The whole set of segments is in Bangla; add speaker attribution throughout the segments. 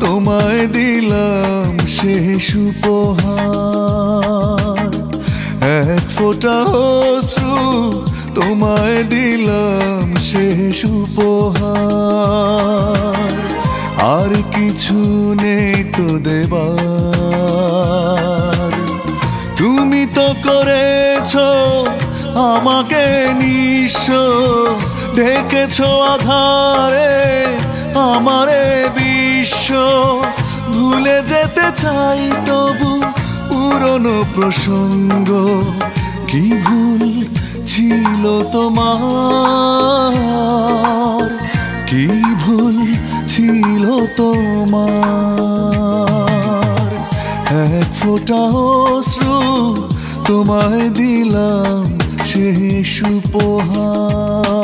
Speaker 1: তোমায় দিলাম শেষ উপহার এক ফোঁটা অশ্রু তোমায় দিলাম শেষ উপহার আর কিছু নেই তো দেবার। তুমি তো করেছ আমাকে নিঃস্ব ডেকেছ আধারে আমারে বিশ্ব, ভুলে যেতে চাই তবু পুরনো প্রসঙ্গ। কি ভুল ছিল তোমার? কি ভুল ছিল তোমার? এক ফোঁটা অশ্রু তোমায় দিলাম শেষ উপহার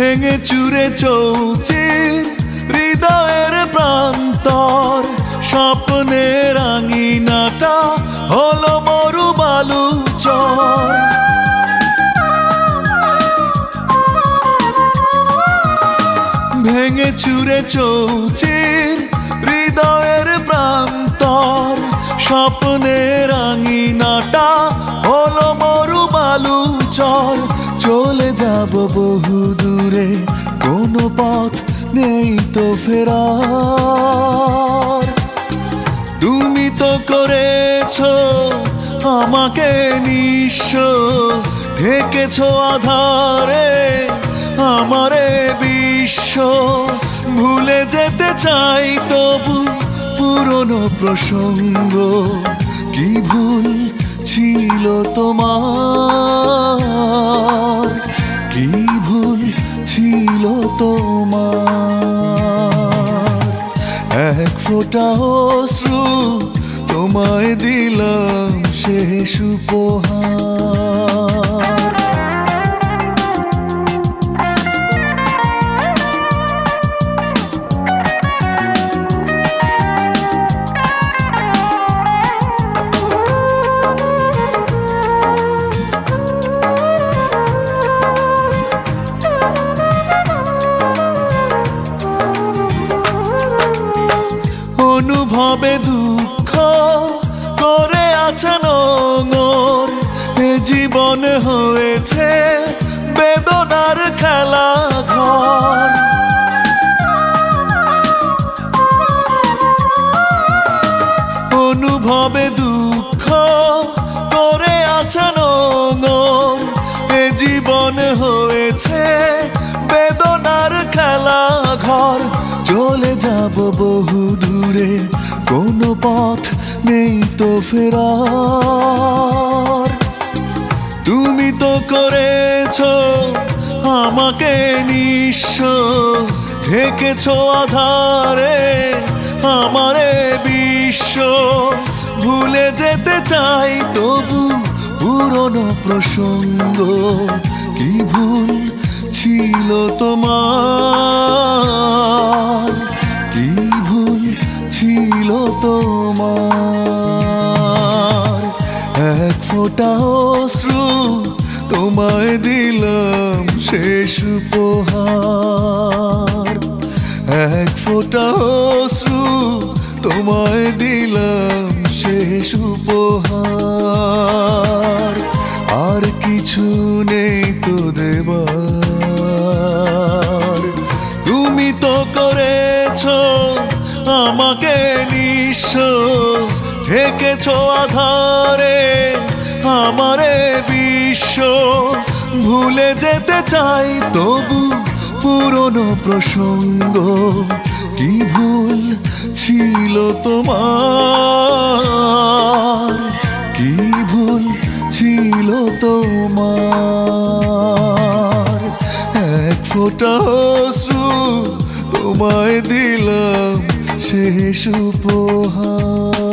Speaker 1: ভেঙে চুরে চৌচির, হৃদয়ের প্রান্তর, স্বপ্নের আঙিনাটা হলো মরু বালু চর। ভেঙে চুরে চৌচির, হৃদয়ের প্রান্তর, স্বপ্নের আঙিনাটা হলো মরু বালু চর। চলে যাব বহু দূরে, কোনো পথ নেই তো ফেরার। তুমি তো করেছ আমাকে নিঃস্ব, ঢেকেছ আধারে আমারে বিশ্ব। ভুলে যেতে চাই তবু পুরনো প্রসঙ্গ, কি ভুল ছিল তোমার কি ভুল ছিল তোমার? এক ফোঁটা অশ্রু তোমায় দিলাম শেষ উপহার অনুভবে দুঃখ করে আছেন নোংর এ জীবন হয়েছে বেদনার খেলা ঘর। অনুভবে দুঃখ করে আছেন নোংর এ জীবন হয়েছে বেদনার খেলা ঘর। চলে যাব বহু দূরে কোনো পথ নেই তো ফেরার। তুমি তো করেছ আমাকে নিঃস্ব, ঢেকেছ আধারে আমারে বিশ্ব। ভুলে যেতে চাই তবু পুরনো প্রসঙ্গ, কি ভুল ছিল তোমার এক ফোঁটা অশ্রু তোমায় দিলাম শেষ উপহার। এক ফোঁটা অশ্রু তোমায় দিলাম শেষ উপহার। আর কিছু নেই তো দেবার। তুমি তো করেছ আমাকে নিঃস্ব, ঢেকেছ আধারে আমারে বিশ্ব ভুলে যেতে চাই, তবু পুরনো প্রসঙ্গ কি ভুল ছিল তোমার? কি ভুল ছিল তোমার? এক ফোঁটা অশ্রু তোমায় দিলাম শেষ উপহার।